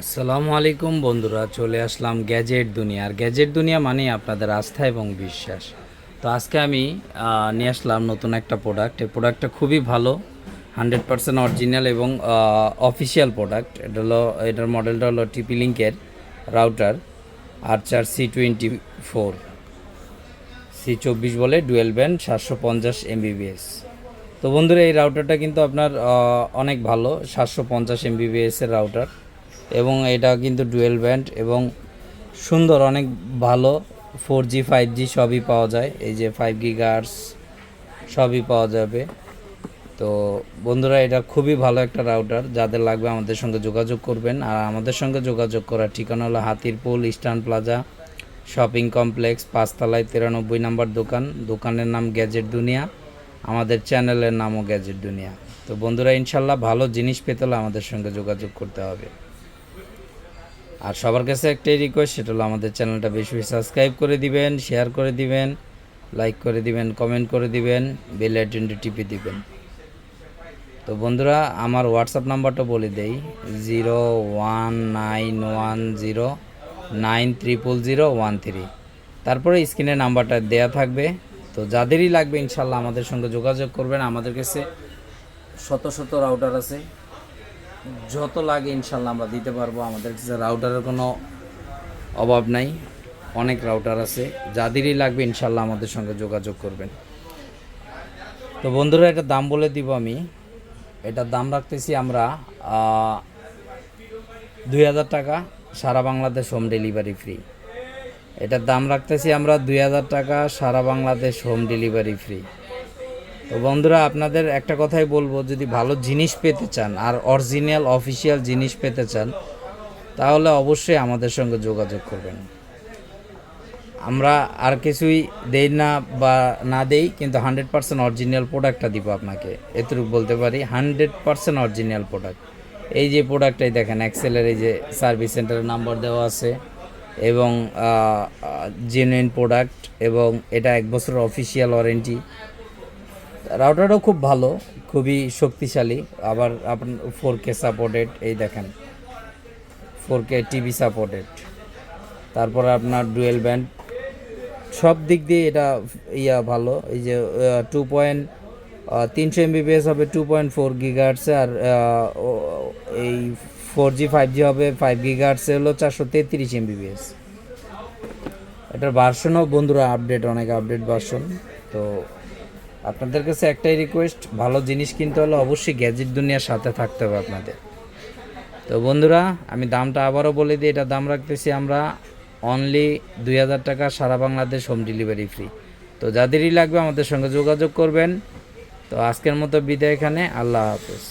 আসসালামু আলাইকুম বন্ধুরা, চলে আসলাম গ্যাজেট দুনিয়া। আর গ্যাজেট দুনিয়া মানে আপনাদের আস্থা এবং বিশ্বাস। তো আজকে আমি নিয়ে আসলাম নতুন একটা প্রোডাক্ট এই প্রোডাক্টটা খুবই ভালো হান্ড্রেড পার্সেন্ট অরিজিনাল এবং অফিসিয়াল প্রোডাক্ট এটা হলো, এটার মডেলটা হলো টিপি লিঙ্কের router Archer C twenty four C চব্বিশ বলে ডুয়েল ব্যান্ড সাতশো পঞ্চাশ এমবিবিএস তো বন্ধুরা, এই রাউটারটা কিন্তু আপনার অনেক ভালো, সাতশো পঞ্চাশ এমবিবিএসের রাউটার এবং এটা কিন্তু ডুয়েল ব্যান্ড এবং সুন্দর, অনেক ভালো। ফোর জি ফাইভ জি সবই পাওয়া যায়। এই যে ফাইভ গিগার্স সবই পাওয়া যাবে। তো বন্ধুরা, এটা খুবই ভালো একটা রাউটার। যাদের লাগবে আমাদের সঙ্গে যোগাযোগ করবেন। আর আমাদের সঙ্গে যোগাযোগ করার ঠিকানা হলো Hatirpul, Eastern Plaza, shopping complex, পাঁচতলায় তিরানব্বই নাম্বার দোকান। দোকানের নাম গ্যাজেট দুনিয়া। আমাদের চ্যানেলের নামও গ্যাজেট দুনিয়া। তো বন্ধুরা, ইনশাল্লাহ ভালো জিনিস পেতে হলে আমাদের সঙ্গে যোগাযোগ করতে হবে। আর সবার কাছে একটাই রিকোয়েস্ট সেটা হলো আমাদের চ্যানেলটা বেশি বেশি সাবস্ক্রাইব করে দিবেন শেয়ার করে দিবেন লাইক করে দিবেন কমেন্ট করে দিবেন বেল আইকনটি টিপে দিবেন। তো বন্ধুরা, আমার হোয়াটসঅ্যাপ নাম্বারটা বলে দেই zero one nine one zero nine triple zero one three তারপরে স্ক্রিনে নাম্বারটা দেয়া থাকবে। তো যাদেরই লাগবে ইনশাল্লাহ আমাদের সঙ্গে যোগাযোগ করবেন। আমাদের কাছে শত শত রাউটার আছে। যত লাগে ইনশাল্লাহ আমরা দিতে পারব। আমাদের কাছে রাউটারের কোনো অভাব নাই। অনেক রাউটার আছে। যাদেরই লাগবে ইনশাল্লাহ আমাদের সঙ্গে যোগাযোগ করবেন। তো বন্ধুরা, এটা দাম বলে দিব আমি। এটার দাম রাখতেছি আমরা দুই হাজার টাকা। সারা বাংলাদেশ হোম ডেলিভারি ফ্রি এটার দাম রাখতেছি আমরা দুই হাজার টাকা। সারা বাংলাদেশ হোম ডেলিভারি ফ্রি তো বন্ধুরা, আপনাদের একটা কথাই বলব, যদি ভালো জিনিস পেতে চান, আর অরিজিনাল, অফিসিয়াল জিনিস পেতে চান, তাহলে অবশ্যই আমাদের সঙ্গে যোগাযোগ করবেন। আমরা আর কিছুই দেই না বা না দেই, কিন্তু হান্ড্রেড পার্সেন্ট অরিজিনাল প্রোডাক্টটা দিব আপনাকে। এতটুকু বলতে পারি, হান্ড্রেড পার্সেন্ট অরিজিনাল প্রোডাক্ট। এই যে প্রোডাক্টটাই দেখেন এক্সেলের এই যে সার্ভিস সেন্টারের নাম্বার দেওয়া আছে, এবং জেনুইন প্রোডাক্ট, এবং এটা এক বছরের অফিসিয়াল ওয়ারেন্টি। রাউটারটাও খুব ভালো, খুবই শক্তিশালী। আবার আপনার ফোর কে সাপোর্টেড এই দেখেন। ফোর কে টিভি সাপোর্টেড তারপর আপনার ডুয়েল ব্যান্ড সব দিক দিয়ে এটা ইয়া ভালো। এই যে টু পয়েন্ট তিনশো এমবিপিএস হবে টু পয়েন্ট ফোর গিগার্সে আর এই ফোর জি ফাইভ জি হবে ফাইভ গিগার্সে হলো চারশো তেত্রিশ এমবিপিএস এটার ভার্সনও বন্ধুরা আপডেট অনেক আপডেট ভার্সন তো আপনাদের কাছে একটাই রিকোয়েস্ট ভালো জিনিস কিনতে হলে অবশ্যই গ্যাজেট দুনিয়ার সাথে থাকতে হবে আপনাদের। তো বন্ধুরা, আমি দামটা আবারও বলে দিই, এটা দাম রাখতেছি আমরা অনলি দুই হাজার টাকা, সারা বাংলাদেশ হোম ডেলিভারি ফ্রি তো যাদেরই লাগবে আমাদের সঙ্গে যোগাযোগ করবেন। তো আজকের মতো বিদায় এখানে, আল্লাহ হাফেজ।